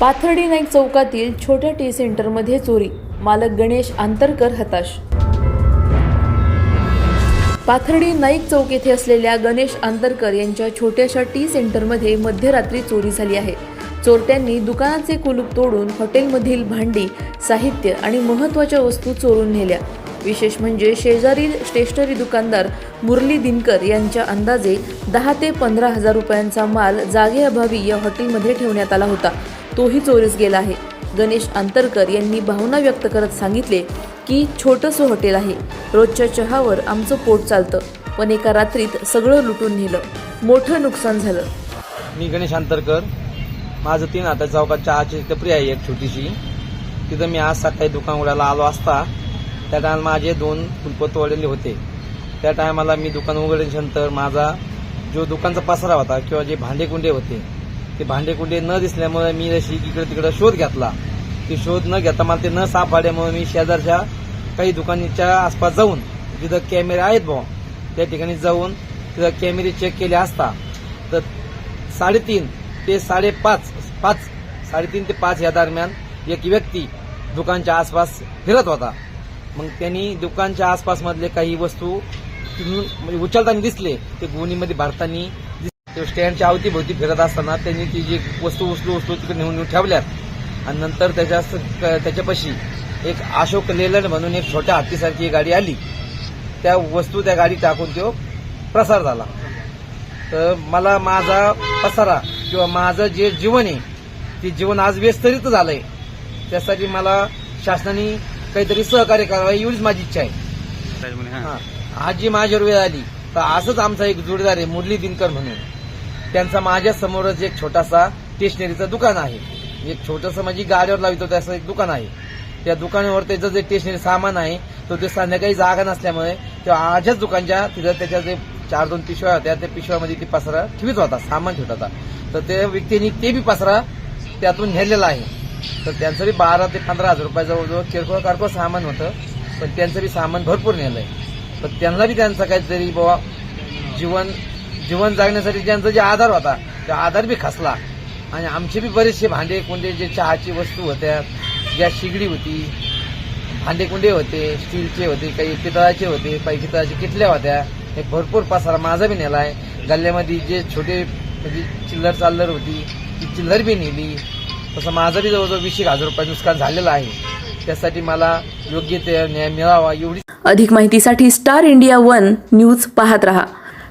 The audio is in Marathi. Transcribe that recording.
पाथर्डी नाईक चौकातील छोट्या टी सेंटरमध्ये चोरी. मालक गणेश आंतरकर हताश. पाथर्डी नाईक चौक येथे असलेल्या गणेश आंतरकर यांच्या छोट्याशा टी सेंटरमध्ये मध्यरात्री चोरी झाली आहे. चोरट्यांनी दुकानाचे कुलूप तोडून हॉटेलमधील भांडी साहित्य आणि महत्त्वाच्या वस्तू चोरून नेल्या. विशेष म्हणजे शेजारील स्टेशनरी दुकानदार मुरली दिनकर यांच्या अंदाजे दहा ते पंधरा हजार रुपयांचा माल जागेअभावी या हॉटेलमध्ये ठेवण्यात आला होता. तोही चोरीस गेला आहे. गणेश आंतरकर यांनी भावना व्यक्त करत सांगितले की छोटंसं हॉटेल आहे. रोजच्या चहावर आमचं पोट चालतं. पण एका रात्रीत सगळं लुटून नेलं. मोठं नुकसान झालं. मी गणेश आंतरकर माझं तीन हाता चौकात चहाची टपरी आहे एक छोटीशी. तिथं मी आज सकाळी दुकान उघडायला आलो असता. त्या टायमाला माझे दोन कुलपत तोडलेले होते. त्या टायमाला मी दुकान उघडल्यानंतर माझा जो दुकानचा पसारा होता किंवा जे भांडेकुंडे होते ते भांडेकुंडे न दिसल्यामुळे मी जशी इकडे तिकडे शोध घेतला. ते शोध न घेता मला ते न सापडल्यामुळे मी शेजारच्या काही दुकानाच्या आसपास जाऊन जिथं कॅमेरे आहेत बुवा त्या ठिकाणी जाऊन तिथं कॅमेरे चेक केले असता तर साडेतीन ते साडेपाच पाच साडेतीन ते पाच या दरम्यान एक व्यक्ती दुकानच्या आसपास फिरत होता. मग त्यांनी दुकानच्या आसपास मधले काही वस्तू म्हणजे उचलताना दिसले ते गोणीमध्ये भरताना ते स्टँडच्या अवतीभोवती फिरत असताना त्यांनी ती जी वस्तू उचलू उचलू तिकडे नेऊन नेऊन ठेवल्यात. आणि नंतर त्याच्या त्याच्यापाशी एक अशोक लेलंड म्हणून एक छोट्या हत्तीसारखी गाडी आली. त्या वस्तू त्या गाडीत टाकून तो प्रसार झाला. तर मला माझा पसारा किंवा माझं जे जीवन आहे ते जीवन आज व्यस्तरित झालंय. त्यासाठी मला शासनाने काहीतरी सहकार्य करावं एवढीच माझी इच्छा आहे. हा. आज जी माझ्यावर वेळ आली. तर असंच आमचा एक जोडीदार आहे मुरली दिनकर म्हणून. त्यांचा माझ्यासमोरच एक छोटासा स्टेशनरीचं दुकान आहे. एक छोटंसं म्हणजे गाडीवर लावतो त्याचं एक दुकान आहे. त्या दुकानावर त्याचं जे स्टेशनरी सामान आहे तो ते संध्याकाळी जागा नसल्यामुळे तो आजच दुकानच्या तिथं त्याच्या जे चार दोन पिशव्या होत्या त्या पिशव्यामध्ये ती पसरा ठेवीत होता सामान ठेवत होता. तर त्या व्यक्तींनी ते बी पसरा त्यातून नेलेला आहे. तर त्यांचं बी बारा ते पंधरा हजार रुपये जवळजवळ किरकोळ कारकोळ सामान होतं पण त्यांचं बी सामान भरपूर नेलं आहे पण त्यांना बी त्यांचं काहीतरी बाबा जीवन जीवन जगण्यासाठी ज्यांचा जे आधार होता तो आधार बी खसला. आणि आमचे बी बरेचसे भांडे कुंडे जे चहाची वस्तू होत्या ज्या शिगडी होती भांडे कुंडे होते स्टीलचे होते काही पितळाचे होते काही पितळाचे किटल्या होत्या हे भरपूर पसारा माझा बी नेला आहे. गल्ल्यामध्ये जे छोटे म्हणजे चिल्लर चाल्लर होती ती चिल्लर बी नेली. तसं माझं बी जवळजवळ वीस एक हजार रुपये नुकसान झालेलं आहे. त्यासाठी मला योग्य ते न्याय मिळावा एवढी अधिक माहितीसाठी स्टार इंडिया वन न्यूज पाहत रहा.